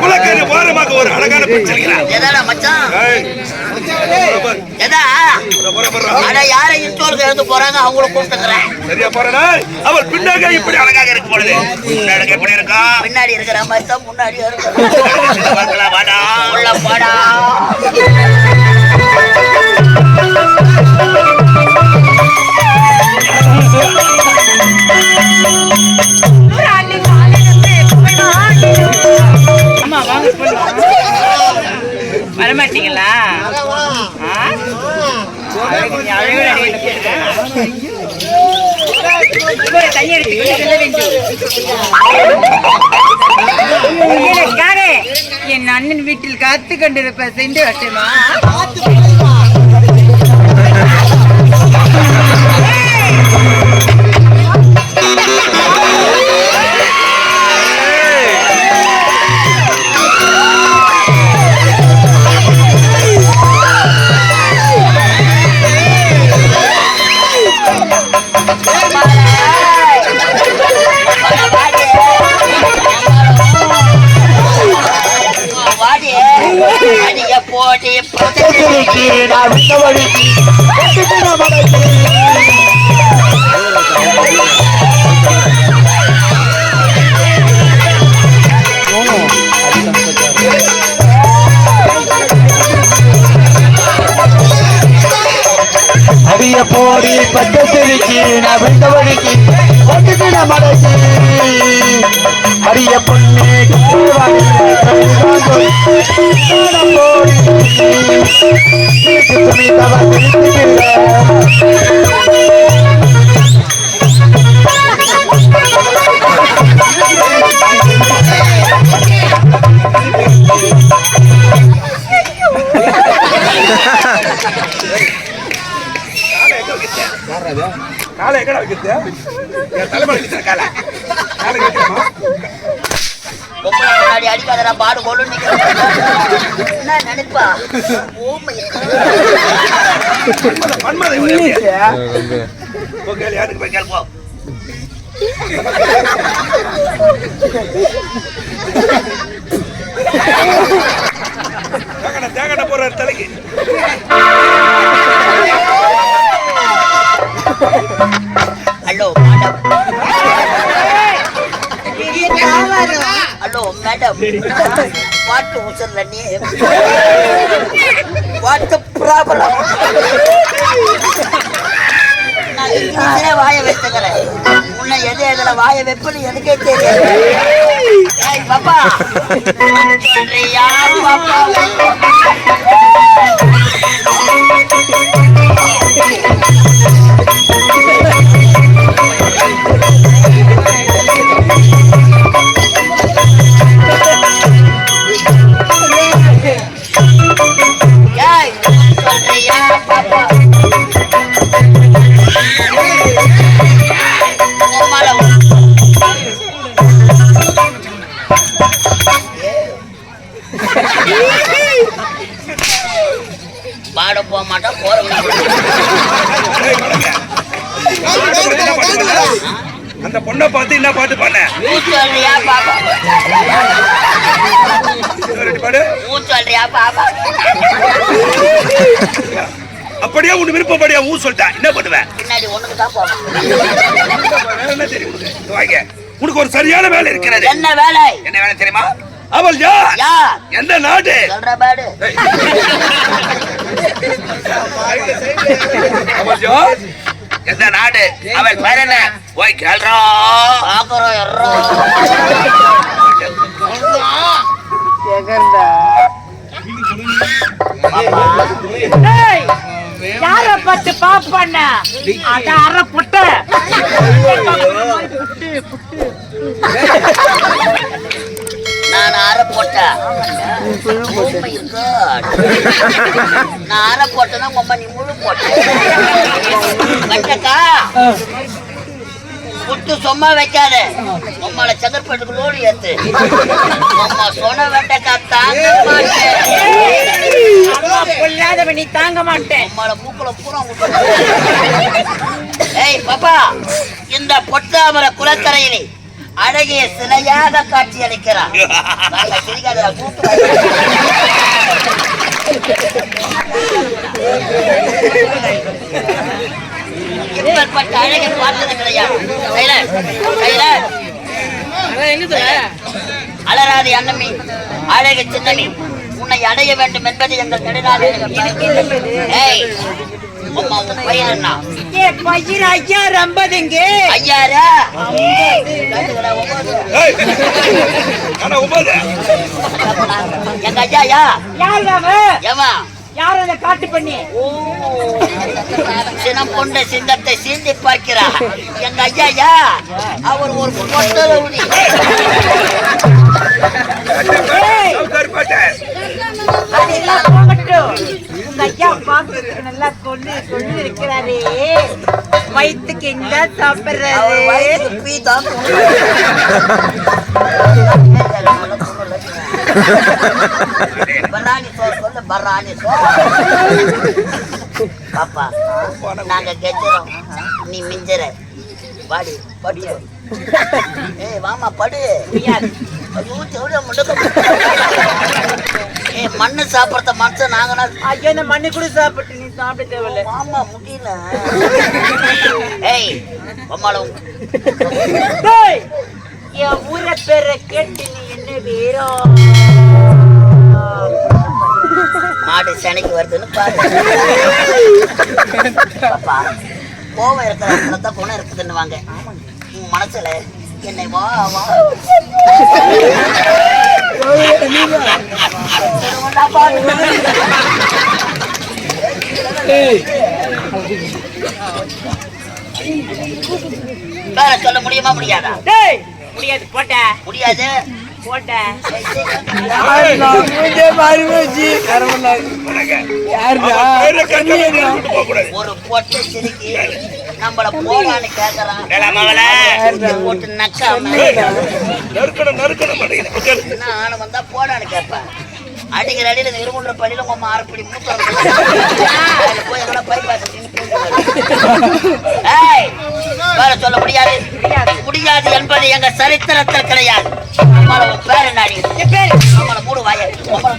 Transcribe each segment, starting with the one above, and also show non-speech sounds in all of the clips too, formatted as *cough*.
குலக்கரி ஓரமாக ஒரு அழகான போறாங்க அவங்கள கூப்பிட்டுக்கிறேன் சரியா போறேனா? அவள் பின்னாக இப்படி அழகாக இருக்கும் பொழுது முன்னாடி எப்படி இருக்கா பின்னாடி இருக்கிற மாதிரி தான் முன்னாடி இருக்கு தண்ணி எடுத்து வேண்டும். என் அண்ணன் வீட்டில் காத்து கொண்டிருப்ப சென்று வட்டமா? அடிய போட்டி அடிய போடி பச்சரிக்கு நான் விட்டவழிக்கு. ஒட்டுக்கிட மடக்கி. அடிய பொண்ணு அடிக்காதடா பாடு கொள்ளு என்ன நினைப்பா? யாருக்கு போய் கேளு, போ. தேங்கண்ணா, தேங்கண்ணா போடுறாரு தலைக்கு. ஹலோ மேடம் ஹலோ மேடம் வாட்டு உசர்ல நீ? வாட்டு ப்ராப்ளம் நான் வாய வைத்துக்கிறேன். உன்னை எது எதுல வாய வைப்பது எனக்கே தெரியாது. பாப்பா. பாப்பா? சொல்றியா பாப்பா பாட போக மாட்டோம் போற அந்த பொண்ணை பார்த்து என்ன பாட்டு பாட? பாப்பா? அப்படியே உன் விருப்பப்படியா ஊ சொல்லிட்டேன் என்ன பண்ணுவேன் என்ன தெரியும் வாங்க. உனக்கு ஒரு சரியான வேலை இருக்கிறது. என்ன வேலை? என்ன வேலை தெரியுமா? அவள் யார்? எந்த நாடு? சொல்ற பாடு. அவள் யார்? எந்த நாடு? அவள் பேர் என்ன? போய் கேள்றா. பாக்குறோம் யார பார்த்து பாப்பாண்ண அட அற புட்ட. *laughs* நான் அரை போட்டேன். நான் அரை போட்டேன்னா உங்க அம்மா நீ முழு போட்ட. கட்டக்கா விட்டு சும்மா வைக்காத. உம்மால செங்கற்பட்டுக்குள்ளோடு ஏத்து. உம்மா சொன்ன வெண்டைக்கா தாங்க மாட்டேன். நீ தாங்க மாட்டேன் உம்மால மூக்குல பூரா ஏய் பாப்பா இந்த பொட்டாமர குலக்கரையிலே அழகிய சிலையாக காட்சி கூப்பிட்டு இப்பேற்பட்ட அழகை பார்த்தது கிடையாது. அலராதி அன்னமி அழகு சின்னமி உன்னை அடைய வேண்டும் என்பது எங்கள் நெடுநாள் என்ன ஏ பையன் ஐயா எங்க ஐயாயா யார் அந்த காட்டு பண்ணி சினம் கொண்ட சிங்கத்தை சீண்டி பார்க்கிறார் எங்க ஐயாயா அவர் ஒரு ஏய் கருப்பாட்டை அதெல்லாம் போகட்டும். அந்த ஐயா பாக்குறதுக்கு நல்லா கொண்டு கொண்டு இருக்கிறாரே. வயிற்றுக்கு என்ன சாப்பிடுறாரு? பராணி சோறு பராணி சோறு. பாப்பா நாங்க கெஞ்சுறோம். நீ மிஞ்சற. வாடி படு. ஏய் வாமா படு. முடியாது. ஐயோ மண்ணு சாப்பிடுறத மனுஷன் நாங்கனா ஐயோ இந்த மண்ணு கூட சாப்பிட்டு நீ சாப்பிட தேவையில்ல. மாமா முடியல. ஏய் அம்மாளும் டேய், என் ஊரை பேரை கேட்டு நீ என்ன வேறோ? மாடு சனைக்கு வருதுன்னு பாரு. கோவம் இருக்கிற இடத்துல குணம் இருக்குதுன்னு வாங்க உன் மனசுல என்னை வா வா. வேற சொல்ல முடியுமா முடியாதா? டேய் முடியாது போட்ட. முடியாது. போட்ட. ஒரு பொட்டை சிரிக்கி. நம்மள போடான்னு கேக்குறான். போட்டு நக்காம. நறுக்கணும் நறுக்கணும் என்ன ஆன வந்தா போடான்னு கேட்பேன். அடிக்கிற அடியில இந்த இருமுன்ற பள்ளியில உங்க ஆறுபடி மூத்தம் *laughs* போய் எங்களை பைபாஸ் ஏய் வேற சொல்ல முடியாது. முடியாது. என்பது எங்க சரித்திரத்தில் கிடையாது. நம்மள உன் பேர் என் பேரு? நம்மள மூடு வாய நம்மள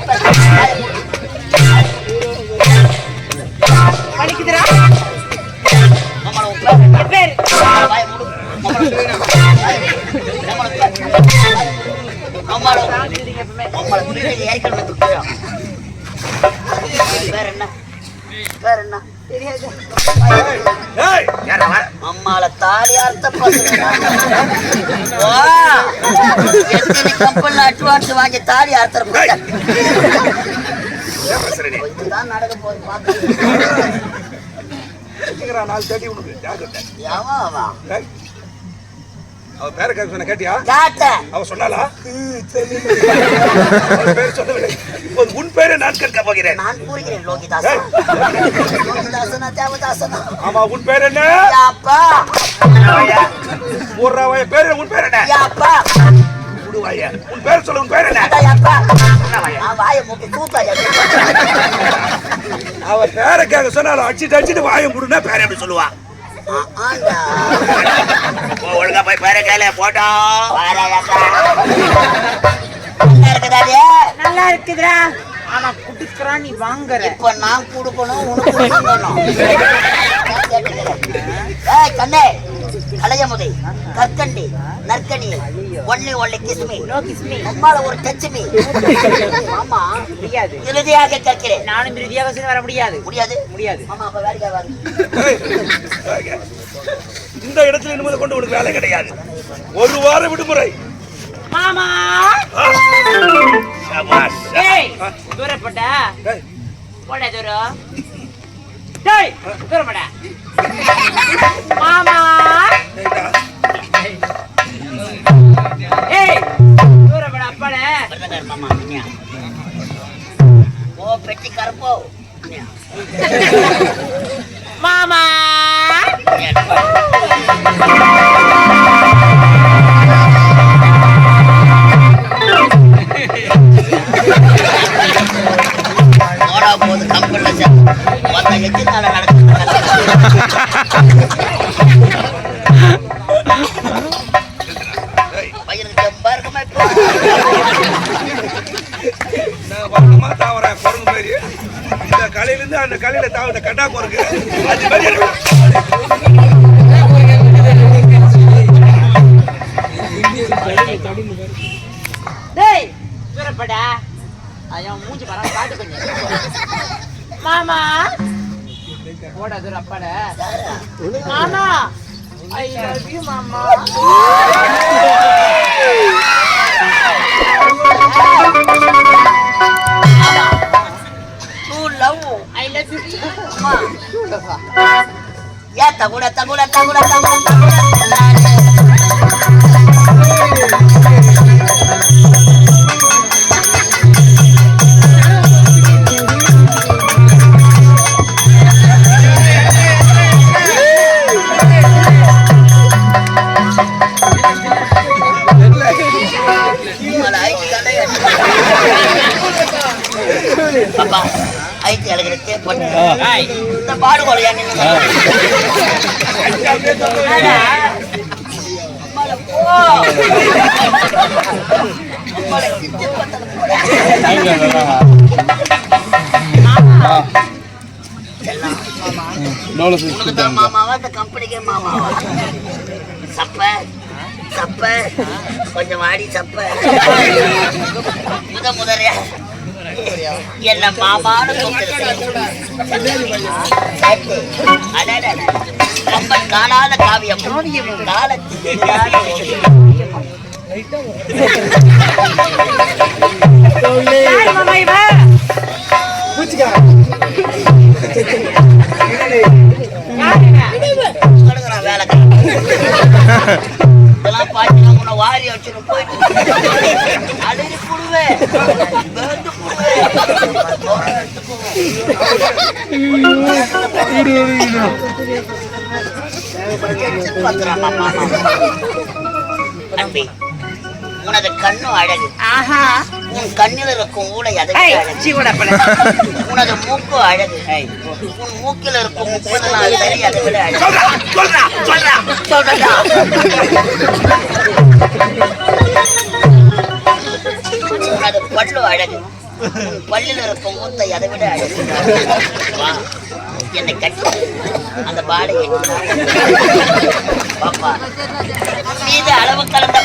வேற என்ன வேற என்ன அம்மால தாலி அர்த்த பசங்க அட்வான்ஸ் வாங்கி தாலி அர்த்தம் ஏய். நடக்க போகுது பார்த்து வச்சுக்கிறான் நாலு தேடி உனக்கு ஜாக்கிரதை. அவ பேரை கேட்க சொன்ன கேட்டியா? காட்ட. அவ சொன்னாலா பேர் சொல்லவில்லை. இப்போது உன் பேரை நான் கேட்க போகிறேன். நான் கூறுகிறேன் லோகிதாசன் தேவதாசனா? ஆமா உன் பேர் என்ன? யாப்பா. ஊர்ராவாய பேர் உன் பேர் என்ன? உடுவாய உன் பேர் சொல்ல உன் பேர் என்ன? வாயை. மூக்கு தூத்தா அவ பேரை கேட்க சொன்னாலும் அடிச்சுட்டு அடிச்சுட்டு வாயம் கொடுனா பேரை எப்படி சொல்லுவா? ஒழுங்கா போய் பேரை கேள போட்டா. நல்லா இருக்குதுடா. ஆனா குடுக்குறான் நீ வாங்குற. இப்ப நான் கொடுக்கணும் உனக்கு கொடுக்கணும். ஏய் கண்ணே. கலையமுதை கற்கண்டி நற்கனி ஒன்லி ஒன்லி கிஸ்மி. அம்மால ஒரு டச்சுமி ஆமா. முடியாது. இறுதியாக கற்கிறேன் நானும் இறுதியாக சொல்லி வர முடியாது. முடியாது? முடியாது. ஆமா அப்ப வேலைக்கா இந்த இடத்துல இனிமேல் கொண்டு உனக்கு வேலை கிடையாது. ஒரு வாரம் விடுமுறை. மாமா. ஏய்! தூரப்பட்ட. ஏய், போட தூரம். டேய் தூரப்பட மாமா. ஏய்! தூரப்பட அப்பாட ఓ పెట్టి కరపో మామా போது கம்பெனில சேர்த்து மொத்தம் எத்தி நாளை நடக்குது *laughs* காலையிலிருந்து அந்த அண்ணியா. கல்லையில தாவட்ட கட்டா போருக்கு அது மாதிரி டேய் சூரப்படா மூஞ்சி பரம் பாட்டு கொஞ்சம். மாமா. மாமா. ஐ லவ் யூ மாமா. லவ் ஐ லவ் யூ ஏ தகுட தகுட தகுட தகுட தகுட பாப்பா பொண்ணு இந்த பாடுகோலையா நின்று மாமாவா? இந்த கம்பெனிக்கே மாமாவா? சப்ப சப்ப. கொஞ்சம் வாடி சப்ப. முத முதல்ல. என்ன மாமான்னு கூப்பிடுறது காணாத காவியம் காலத்தில் வேலை இதெல்லாம் பார்த்தீங்கன்னா உன்னை வாரி வச்சுட்டு போயிட்டு அழுது புடுவேன் வேண்டு அன்பி உனது கண்ணும் அழகு. ஆஹா. உன் கண்ணில் இருக்கும் அழகு. சீவடப்பட உனது மூக்கு அழகு. உன் மூக்கில் இருக்கும் முப்பது நாள் சரி அதை விட அழகு. உனது பல்லு அழகு. உன் பல்லில் இருக்கும் மூத்தை அதை விட அழகு. வா. என்னை கட்டி. அந்த பாடையை பாப்பா. உன் மீது அளவு கலந்த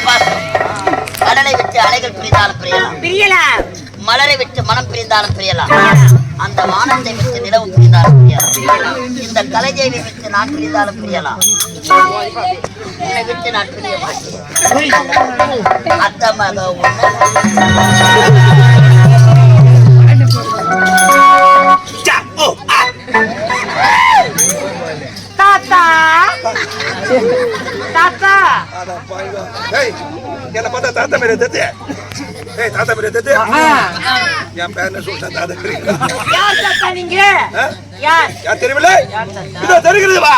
அலைகள் பிரிந்தாலும் பிரியலாம். பிரியலாம். மலரை விட்டு மனம் பிரிந்தாலும் பிரியலாம். அந்த வானத்தை விட்டு நிலவு பிரிந்தாலும் பிரியலாம். இந்த கலைஜேவை விட்டு நான் பிரிந்தாலும் பிரியலாம். உன்னை விட்டு நான் பிரிய மாட்டேன். அத்த மக சா, ஓ, ஆ. தாத்தா தாத்தா என்னை பார்த்தா தாத்தா மேல தத்து ஏய் தாத்தா மேல தத்து என் பேர்ல சொல்லிட்டா தாத்தா தெரியுங்களா? யார் தாத்தா நீங்க இதோ தெரிகிறது வா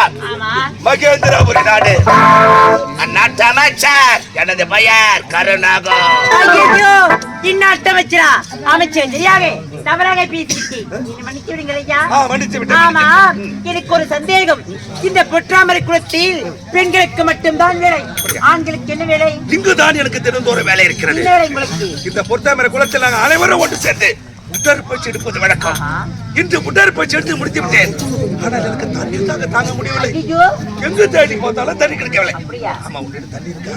மகேந்திரபுரி நாடு அந்நாட்டு அமைச்சர் எனது பெயர் கருணாகம் ஐயோ இந்நாட்டு அமைச்சரா அமைச்சர் சரியாக தவறாக பேசிவிட்டு மன்னிச்சு விட்டேன் ஆமா எனக்கு ஒரு சந்தேகம். இந்த பொற்றாமரை குளத்தில் பெண்களுக்கு மட்டும்தான் வேலை. ஆண்களுக்கு என்ன வேலை? இங்குதான் எனக்கு தெரிந்த ஒரு வேலை இருக்கிறது இந்த பொத்தாமரை குளத்தில் நாங்கள் அனைவரும் ஒன்று சேர்ந்து உடற்பயிற்சி எடுப்பது வழக்கம். இன்று உடற்பயிற்சி எடுத்து முடித்து விட்டேன் ஆனால் எனக்கு தண்ணீர் தாங்க தாங்க முடியவில்லை. எங்கு தேடி பார்த்தாலும் தண்ணி கிடைக்கவில்லை. ஆமா உங்ககிட்ட தண்ணி இருக்கா?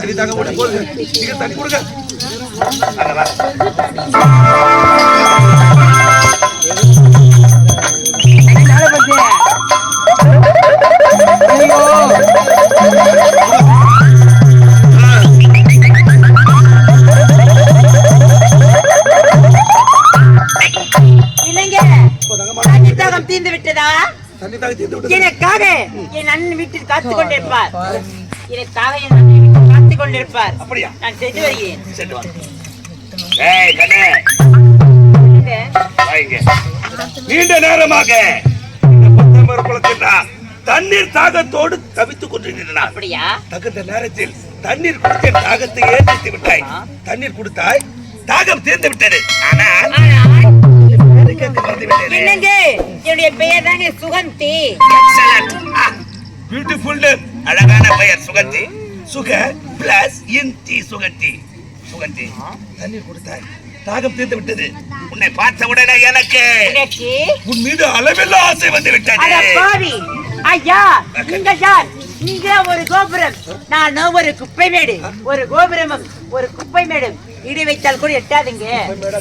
தண்ணி தாங்க முடியும் நீங்க தண்ணி கொடுங்க. எனக்காக என் அண்ணன் வீட்டில் காத்துக் கொண்டிருப்பார். எனக்காக என் அண்ணன் கொண்டிருப்பார். அப்படியா? நான் சென்று வருகிறேன். சென்று வா. ஏய் கண்ணே. இந்த வாங்க நீண்ட நேரமாக தண்ணீர் தாகத்தோடு தவித்துக் கொண்டிருந்தேன் அப்படியா? தகுந்த நேரத்தில் தண்ணீர் குடித்த தாகத்தை ஏற்படுத்தி விட்டாய். தண்ணீர் கொடுத்தாய் தாகம் தீர்ந்து விட்டது. ஆனால். என்னங்க? என்னுடைய பெயர் தாங்க சுகந்தி. அழகான பெயர் சுகந்தி. சுக பிளஸ் இந்தி சுகந்தி சுகந்தி தண்ணீர் கொடுத்தாய். தாகம் தீர்ந்து விட்டது. உன்னை பார்த்த உடனே எனக்கு எனக்கு உன் மீது அளவில்லா ஆசை வந்து விட்டது. ஐயா நீங்க யார்? நீங்க ஒரு கோபுரம். நான் ஒரு குப்பை மேடு. ஒரு கோபுரமும் ஒரு குப்பை மேடும். இடி வைத்தால் கூட எட்டாதுங்க.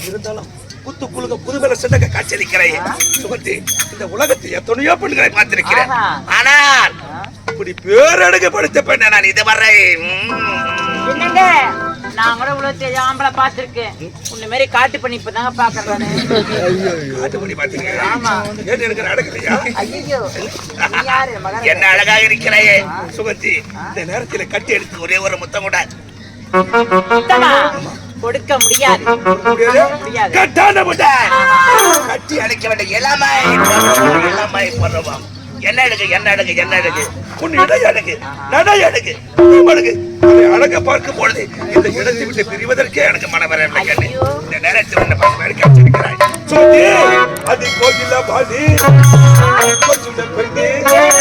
இருந்தாலும் குத்து குழுக புதுமலை சின்னக காட்சியளிக்கிறாய் சுகத்தி இந்த உலகத்தை எத்தனையோ பெண்களை பார்த்திருக்கிறேன். ஆனால் இப்படி பேரழகு படுத்த பெண்ணை நான் இதுவரை. ம், என்னங்க? நான் கூட இவ்வளவு ஆம்பளை பார்த்திருக்கேன். உன்ன மாதிரி காட்டு பண்ணி இப்பதாங்க பாக்குறேன் காட்டுப்படி பார்த்திருக்கிறேன் ஆமா. ஐயோ மகன் என்ன அழகாக இருக்கிறாயே சுகத்தி இந்த நேரத்துல கட்டி எடுத்து ஒரே ஒரு முத்தம் கூட. கொடுக்க முடியாது. முடியாது. கட்டான முட்டை. கட்டி அடைக்க வேண்டிய இளமை பருவம். என்ன எடுக்கு என்ன எடுக்கு என்ன எடுக்கு உன் இடை எடுக்கு நடை எடுக்கு உங்களுக்கு அதை அழக பார்க்கும் பொழுது இந்த இடத்தை விட்டு பிரிவதற்கே எனக்கு மனவரவில்லை கேட்டு இந்த நேரத்தை உன்னை பார்த்து வேடிக்கை வச்சிருக்கிறாய். சொல்லி. அது கோயில பாதி Yeah.